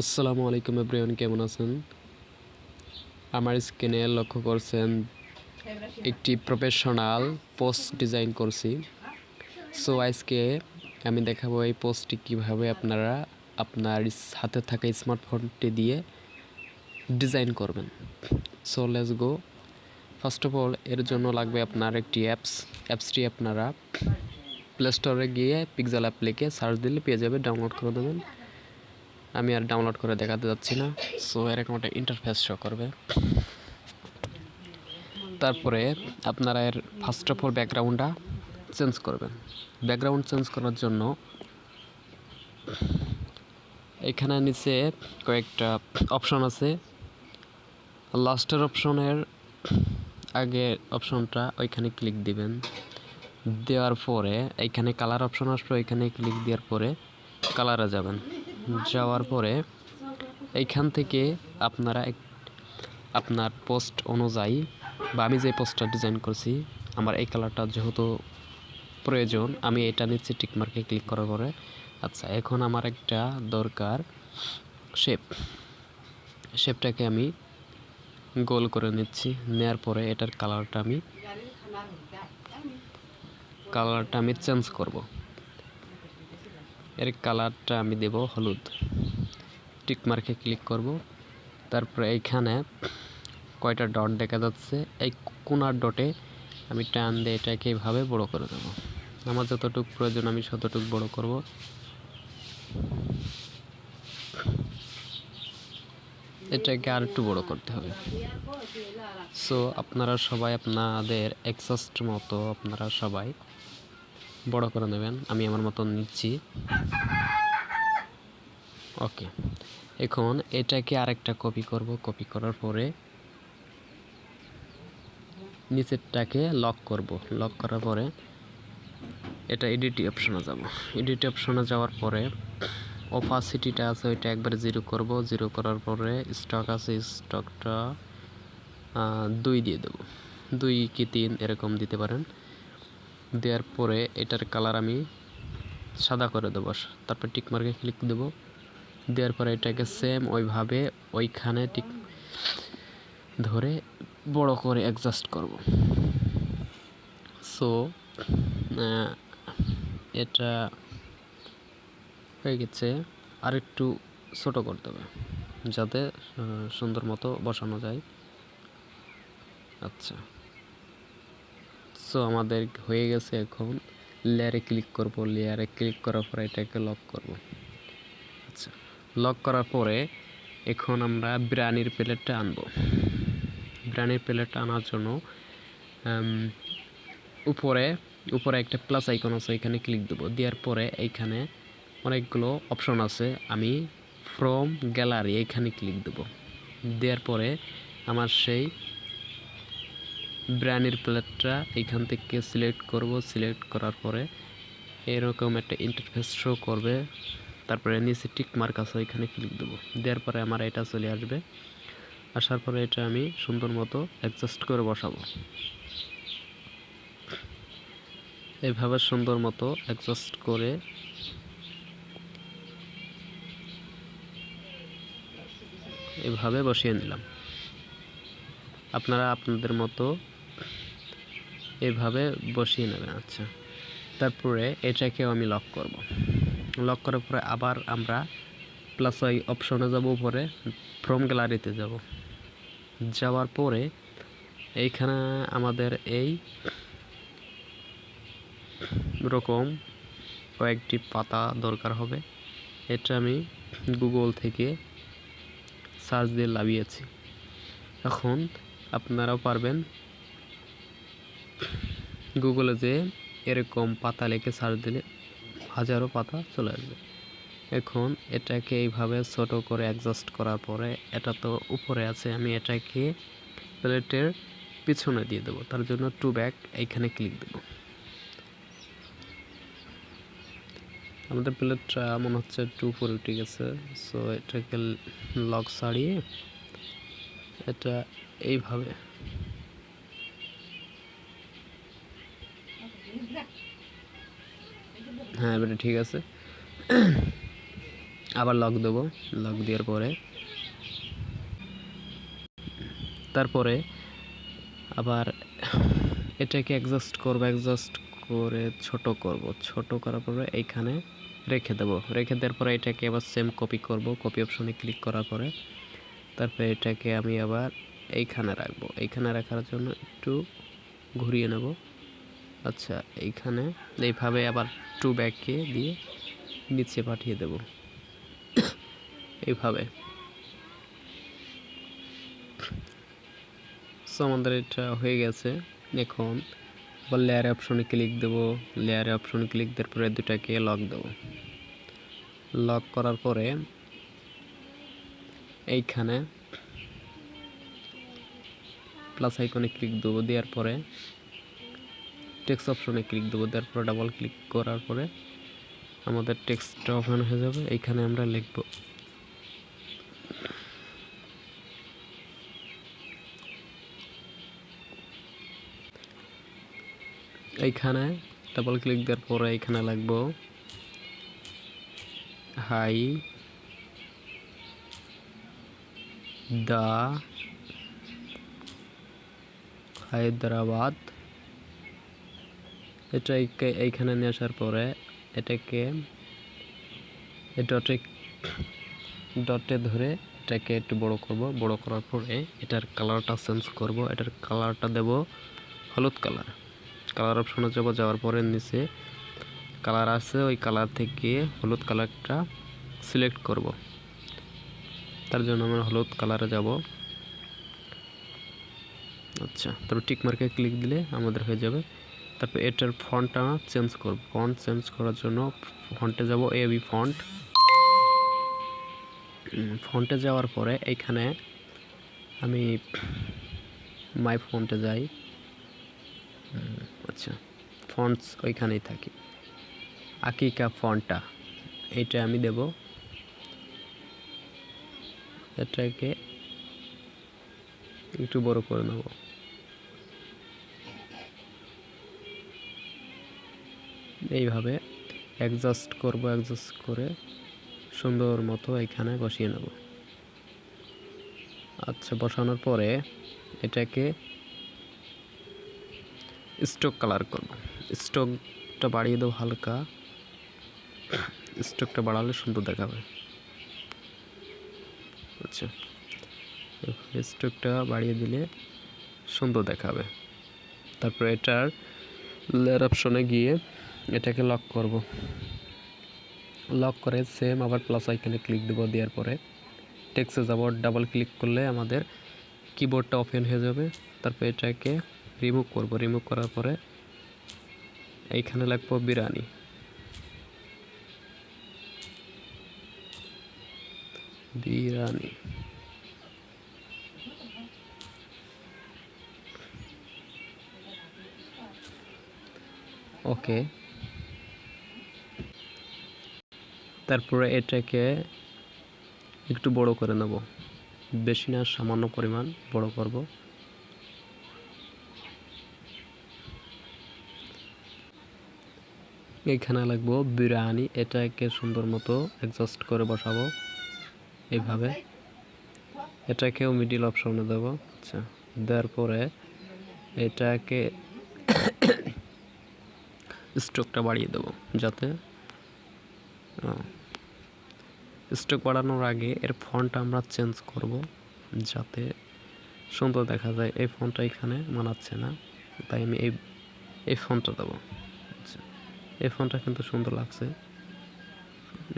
আসসালামু আলাইকুম এভরিওয়ান, কেমন আছেন? আমার স্ক্রিনে লক্ষ্য করছেন একটি প্রফেশনাল পোস্ট ডিজাইন করছি। সো আজকে আমি দেখাবো এই পোস্টটি কীভাবে আপনারা আপনার হাতে থাকা স্মার্টফোনটি দিয়ে ডিজাইন করবেন। So let's go first of all এর জন্য লাগবে আপনার একটি অ্যাপস অ্যাপসটি আপনারা প্লে স্টোরে গিয়ে পিক্সেল অ্যাপ লিখে সার্চ দিলে পেয়ে যাবে ডাউনলোড করে দেবেন। আমি আর ডাউনলোড করে দেখাতে যাচ্ছি না। সো এরকম একটা ইন্টারফেস শো করবে। তারপরে আপনারা এর ফার্স্ট অফ অল ব্যাকগ্রাউন্ডটা চেঞ্জ করবেন। ব্যাকগ্রাউন্ড চেঞ্জ করার জন্য এখানে নিচে কয়েকটা অপশন আছে। লাস্টের অপশনের আগে অপশনটা ওইখানে ক্লিক দিবেন। দেওয়ার পরে এইখানে কালার অপশন আসবে, ওইখানে ক্লিক দেওয়ার পরে কালারে যাবেন। যাওয়ার পরে এইখান থেকে আপনারা এক- আপনার পোস্ট অনুযায়ী বা আমি যে পোস্টটা ডিজাইন করছি, আমার এই কালারটা যেহেতু প্রয়োজন, আমি এটা নিচ্ছি টিকমার্কে ক্লিক করার পরে। আচ্ছা এখন আমার একটা দরকার শেপ শেপটাকে আমি গোল করে নিচ্ছি নেওয়ার পরে এটার কালারটা আমি কালারটা আমি চেঞ্জ করব। এর কালারটা আমি দেব হলুদ। টিক মার্কে ক্লিক করব। তারপরে এইখানে কয়টা ডট দেখা যাচ্ছে। এই কোনার ডটে আমি টান দিয়ে এটাকে এইভাবে বড় করে দেবো। আমার যতটুকু প্রয়োজন আমি ততটুকু বড় করব। এটাকে আর একটু বড় করতে হবে। সো আপনারা সবাই আপনাদের এক্সাস্ট মতো আপনারা সবাই বড় করে নেবেন, আমি আমার মতন নিচ্ছি। ওকে এখন এটাকে আরেকটা কপি করব কপি করার পরে নিচেরটাকে লক করব। লক করার পরে এটা এডিট অপশনে যাব। এডিট অপশনে যাওয়ার পরে অপাসিটিটা আছে, ওইটা একবারে জিরো করব। জিরো করার পরে স্টক আছে স্টকটা দুই দিয়ে দেবো। দুই কি তিন এরকম দিতে পারেন। দেওয়ার পরে এটার কালার আমি সাদা করে দেবো। তারপর টিক মার্কে ক্লিক দেবো। দেওয়ার পরে এটাকে সেম ওইভাবে ওইখানে টিক ধরে বড় করে অ্যাডজাস্ট করব। সো এটা হয়ে গেছে আরেকটু ছোট করতে হবে, যাতে সুন্দর মতো বসানো যায়। আচ্ছা। সো আমাদের হয়ে গেছে এখন লেয়ারে ক্লিক করব লেয়ারে ক্লিক করার পরে এটাকে লক করব। আচ্ছা লক করার পরে এখন আমরা বিরিয়ানির প্লেটটা আনব। বিরিয়ানির প্লেটটা আনার জন্য উপরে উপরে একটা প্লাস আইকন আছে, এখানে ক্লিক দেবো। দেওয়ার পরে এইখানে অনেকগুলো অপশন আছে, আমি ফ্রম গ্যালারি এইখানে ক্লিক দেবো। দেওয়ার পরে আমার সেই ব্র্যান্ডের প্লেটটা এখান থেকে সিলেক্ট করব। সিলেক্ট করার পরে এরকম একটা ইন্টারফেস শো করবে। তারপরে নিচে টিক মার্ক আছে এখানে ক্লিক দেবো। দেওয়ার পরে আমার এটা চলে আসবে। আসার পরে এটা আমি সুন্দর মতো অ্যাডজাস্ট করে বসাবো। এইভাবে সুন্দর মতো অ্যাডজাস্ট করে এভাবে বসিয়ে নিলাম। আপনারা আপনাদের মতো এভাবে বসিয়ে নেবেন আচ্ছা। তারপরে এটাকেও আমি লক করব। লক করার পরে আবার আমরা প্লাস ওই অপশনে যাব উপরে ফ্রম গ্যালারিতে যাব। যাওয়ার পরে এইখানে আমাদের এই রকম কয়েকটি পাতা দরকার হবে। এটা আমি গুগল থেকে সার্চ দিয়ে লাভিয়েছি এখন আপনারাও পারবেন গুগলে যে এরকম পাতা লিখে সার্চ দিলে হাজারো পাতা চলে আসবে। এখন এটাকে এইভাবে ছোট করে অ্যাডজাস্ট করার পরে এটা তো উপরে আছে, আমি এটাকে প্লেটের পিছনে দিয়ে দেবো। তার জন্য টু ব্যাক এইখানে ক্লিক দেবো। আমাদের প্লেটটা মনে হচ্ছে টু ফোর উঠে গেছে সো এটাকে লক ছাড়িয়ে এটা এইভাবে হ্যাঁ এবারে ঠিক আছে। আবার লক দেবো। লক দেওয়ার পরে। তারপরে আবার এটাকে অ্যাডজাস্ট করব অ্যাডজাস্ট করে ছোট করব। ছোট করার পরে এইখানে রেখে দেবো। রেখে দেওয়ার পরে এটাকে আবার সেম কপি করব। কপি অপশনে ক্লিক করার পরে তারপরে এটাকে আমি আবার এইখানে রাখব। এইখানে রাখার জন্য একটু ঘুরিয়ে নেব। আচ্ছা এইখানে এইভাবে আবার টু ব্যাগকে দিয়ে নিচে পাঠিয়ে দেব। এইভাবে। সো আমাদের এটা হয়ে গেছে। এখন আবার লেয়ার অপশনে ক্লিক দেব। লেয়ার অপশনে ক্লিক দেওয়ার পরে দুটাকে লক দেব। লক করার পরে এইখানে প্লাস আইকনে ক্লিক দেবো। দেওয়ার পরে টেক্সট অপশনে ক্লিক দেবো দেওয়ার পরে ডাবল ক্লিক করার পরে আমাদের টেক্সটটা ওপেন হয়ে যাবে, এইখানে আমরা লিখব। এইখানে ডাবল ক্লিক দেওয়ার পরে এইখানে লাগবো হাই দা হায়দ্রাবাদ এটা এইখানে নিয়ে আসার পরে এটাকে ডটে ডটে ধরে এটাকে একটু বড় করব। বড় করার পরে এটার কালারটা চেঞ্জ করব। এটার কালারটা দেব হলুদ কালার। কালার অপশনে যাব, যাওয়ার পরে নিচে কালার আছে, ওই কালার থেকে হলুদ কালারটা সিলেক্ট করব। তার জন্য আমরা হলুদ কালারে যাব। আচ্ছা তারপর টিক মার্কে ক্লিক দিলে আমাদের হয়ে যাবে। তারপর এটার ফন্টটা চেঞ্জ করব। ফন্ট চেঞ্জ করার জন্য ফন্টে যাব এ বি ফন্ট ফন্টে যাওয়ার পরে এইখানে আমি মাই ফন্টে যাই। আচ্ছা ফন্টস ওইখানেই থাকি। আকিকা ফন্টটা এইটা আমি দেব। এটাকে একটু বড় করে নেব। এইভাবে অ্যাডজাস্ট করব অ্যাডজাস্ট করে সুন্দর মতো এখানে বসিয়ে নেব। আচ্ছা বসানোর পরে এটাকে স্ট্রোক কালার করব। স্ট্রোকটা বাড়িয়ে দেবো হালকা। স্ট্রোকটা বাড়ালে সুন্দর দেখাবে। আচ্ছা স্ট্রোকটা বাড়িয়ে দিলে সুন্দর দেখাবে। তারপরে এটার লেয়ার অপশনে গিয়ে এটাকে লক করব। লক করে সেম আবার প্লাস আইকনে ক্লিক দেবো দেওয়ার পরে। টেক্সে যাব ডাবল ক্লিক করলে আমাদের কিবোর্ডটা ওপেন হয়ে যাবে। তারপর এটাকে রিমুভ করব। রিমুভ করার পরে এইখানে লাগবো বিরিয়ানি। বিরিয়ানি। ওকে তারপরে এটাকে একটু বড় করে নেব। বেশি না, সামান্য পরিমাণ বড় করব। এখানে লাগবো বিরিয়ানি। এটাকে সুন্দর মতো অ্যাডজাস্ট করে বসাবো এইভাবে। এটাকেও মিডিল অপশনে দেবো। আচ্ছা দেওয়ার পরে এটাকে স্ট্রোকটা বাড়িয়ে দেবো যাতে স্ট্রোক বাড়ানোর আগে এর ফন্ট আমরা চেঞ্জ করব, যাতে সুন্দর দেখা যায়। এই ফোনটা এখানে মানাচ্ছে না, তাই আমি এই এই ফোনটা দেবো। আচ্ছা এই ফোনটা কিন্তু সুন্দর লাগছে।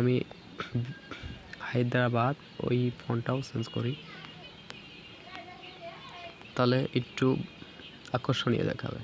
আমি হায়দ্রাবাদ ওই ফোনটাও চেঞ্জ করি। তাহলে একটু আকর্ষণীয় দেখাবে।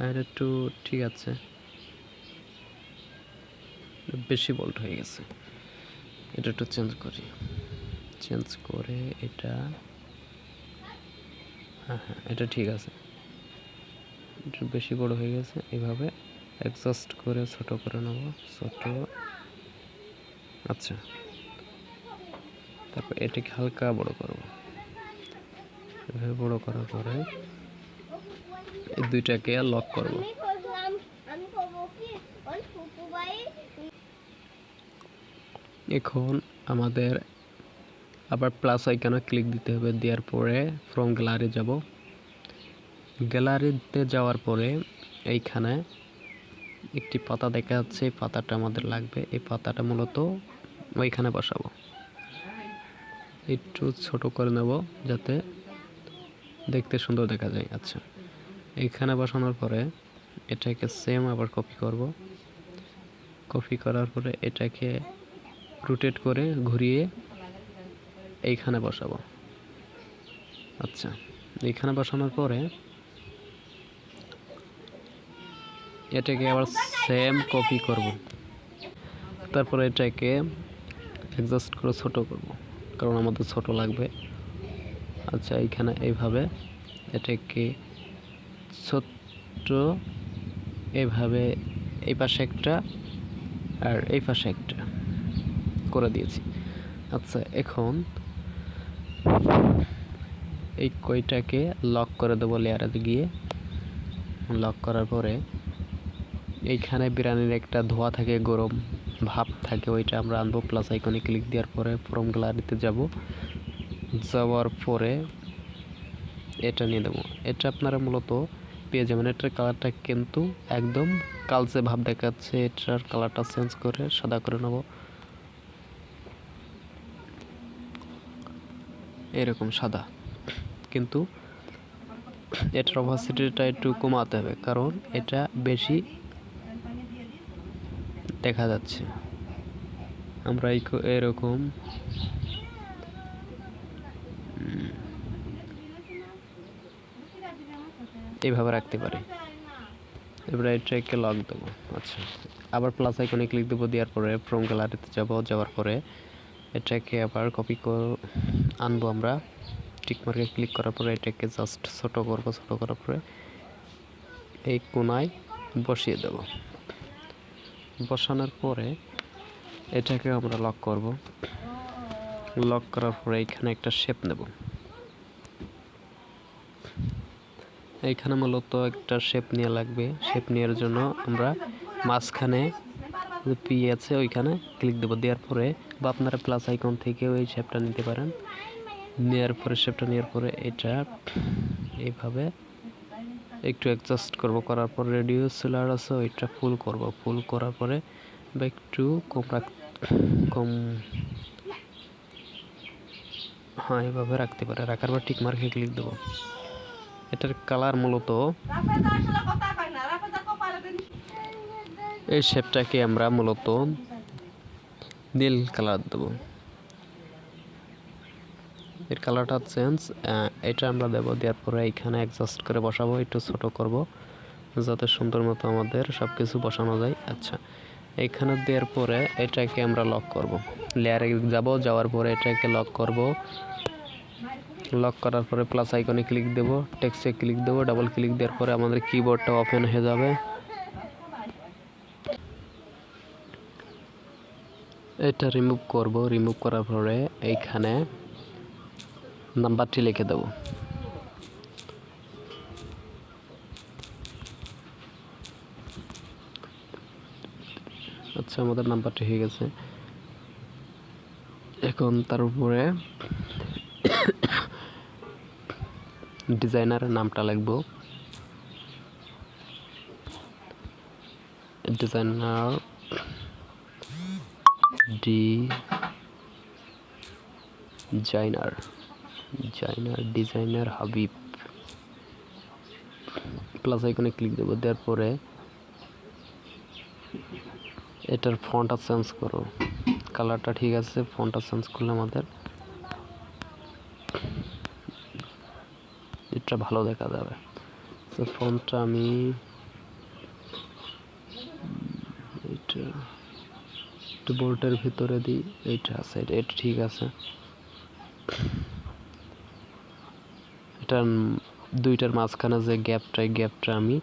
এটা একটু ঠিক আছে। বেশি বোল্ড হয়ে গেছে। এটা একটু চেঞ্জ করি। চেঞ্জ করে এটা হ্যাঁ হ্যাঁ এটা ঠিক আছে। একটু বেশি বড় হয়ে গেছে। এভাবে অ্যাডজাস্ট করে ছোট করে নেব। ছোট। আচ্ছা। তারপর এটাকে হালকা বড় করব। এভাবে বড় করার পরে এই দুইটাকে লক করব। এখন আমাদের আবার প্লাস আইকনে ক্লিক দিতে হবে দেওয়ার পরে ফ্রম গ্যালারি যাব। গ্যালারিতে যাওয়ার পরে এইখানে একটি পাতা দেখা যাচ্ছে এই পাতাটা আমাদের লাগবে। এই পাতাটা মূলত ওইখানে বসাবো। একটু ছোট করে নেব যাতে দেখতে সুন্দর দেখা যায়। আচ্ছা। এইখানে বসানোর পরে এটাকে সেম আবার কপি করব। কপি করার পরে এটাকে রোটেট করে ঘুরিয়ে এইখানে বসাবো। আচ্ছা এইখানে বসানোর পরে এটাকে আবার সেম কপি করব। তারপরে এটাকে অ্যাডজাস্ট করে ছোট করব, কারণ আমাদের ছোট লাগবে। আচ্ছা এইখানে এইভাবে এটাকে ছোট্ট এভাবে এই পাশে একটা আর এই পাশে একটা করে দিয়েছি। আচ্ছা এখন এই কইটাকে লক করে দেবো লেয়ারে গিয়ে। লক করার পরে এইখানে বিরিয়ানির একটা ধোয়া থাকে, গরম ভাব থাকে, ওইটা আমরা আনব। প্লাস আইকনে ক্লিক দেওয়ার পরে ফ্রম গ্যালারিতে যাব। যাওয়ার পরে এটা নিয়ে দেবো এটা আপনারা মূলত পেয়ে যাবেন। এটার কালারটা কিন্তু একদম কালচে ভাব দেখাচ্ছে। এটার কালারটা চেঞ্জ করে সাদা করে নেব। এরকম সাদা। কিন্তু এটার অপাসিটিটা একটু কমাতে হবে, কারণ এটা বেশি দেখা যাচ্ছে। আমরা এরকম এইভাবে রাখতে পারি। এবারে এটাকে লক দেবো। আচ্ছা আবার প্লাস আইকনে ক্লিক দেবো, দেওয়ার পরে ফ্রম গ্যালারিতে যাব, যাওয়ার পরে এটাকে আবার কপি কর আনব আমরা। টিক মার্কে ক্লিক করার পরে এটাকে জাস্ট ছোট করব, ছোট করার পরে এই কোনায় বসিয়ে দেব। বসানোর পরে এটাকে আমরা লক করব। লক করার পরে এখানে একটা শেপ নেব। এইখানে মূলত একটা শেপ নেওয়া লাগবে। শেপ নেওয়ার জন্য আমরা মাঝখানে পি আছে ওইখানে ক্লিক দেবো। দেওয়ার পরে বা আপনারা প্লাস আইকন থেকে ওই শেপটা নিতে পারেন। নেওয়ার পরে শেপটা নেওয়ার পরে এটা এইভাবে একটু অ্যাডজাস্ট করব। করার পর রেডিও সেলার আছে, ওইটা ফুল করব। ফুল করার পরে বা একটু কম রাখ, কম হ্যাঁ এভাবে রাখতে পারে। রাখার পর টিক মার্কে ক্লিক দেবো। এটার কালার মূলত এই শেপটাকে আমরা মূলত নীল কালার দেবো। এর কালারটা চেঞ্জ এটা আমরা দেবো দেওয়ার পরে এইখানে অ্যাডজাস্ট করে বসাবো, একটু ছোট করব, যাতে সুন্দর মতো আমাদের সব কিছু বসানো যায়। আচ্ছা এখানে দেওয়ার পরে এটাকে আমরা লক করব। লেয়ারে যাব, যাওয়ার পরে এটাকে লক করব। লক করার পরে প্লাস আইকনে ক্লিক দেবো টেক্সটে ক্লিক দেবো ডাবল ক্লিক দেওয়ার পরে আমাদের কিবোর্ডটা ওপেন হয়ে যাবে। এটা রিমুভ করব রিমুভ করার পরে এইখানে নাম্বারটি লিখে দেবো। আচ্ছা আমাদের নাম্বারটি হয়ে গেছে। এখন তার উপরে ডিজাইনারের নামটা লিখব। ডিজাইনার ডি জাইনার জাইনার ডিজাইনার হাবিব প্লাস আইকনে ক্লিক দেবো, দেওয়ার পরে এটার ফন্টটা চেঞ্জ করো। কালারটা ঠিক আছে ফন্টটা চেঞ্জ করলে আমাদের এটা ভালো দেখা যাবে। তো ফন্টটা আমি এটা একটু বোল্টের ভিতরে দিই, এইটা আছে, এটা ঠিক আছে। এটা দুইটার মাঝখানে যে গ্যাপটা গ্যাপটা আমি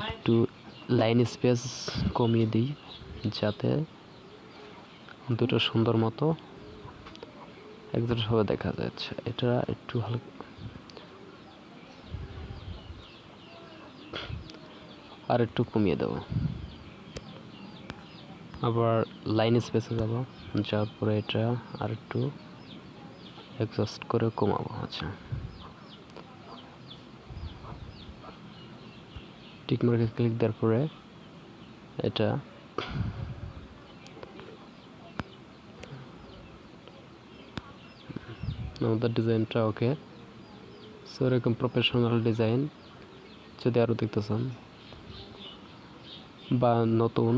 একটু লাইন স্পেস কমিয়ে দিই, যাতে দুটো সুন্দর মতো একজোটভাবে দেখা যাচ্ছে এটা একটু হালকা আর একটু কমিয়ে দেবো। আবার লাইন স্পেসে যাব, যাওয়ার পরে এটা আর একটু এক্সস্ট করে কমাবো আচ্ছা। টিক মার্কে ক্লিক দেওয়ার পরে এটা আমাদের ডিজাইনটা ওকে সো এরকম প্রফেশনাল ডিজাইন যদি আরও দেখতে চান। বা নতুন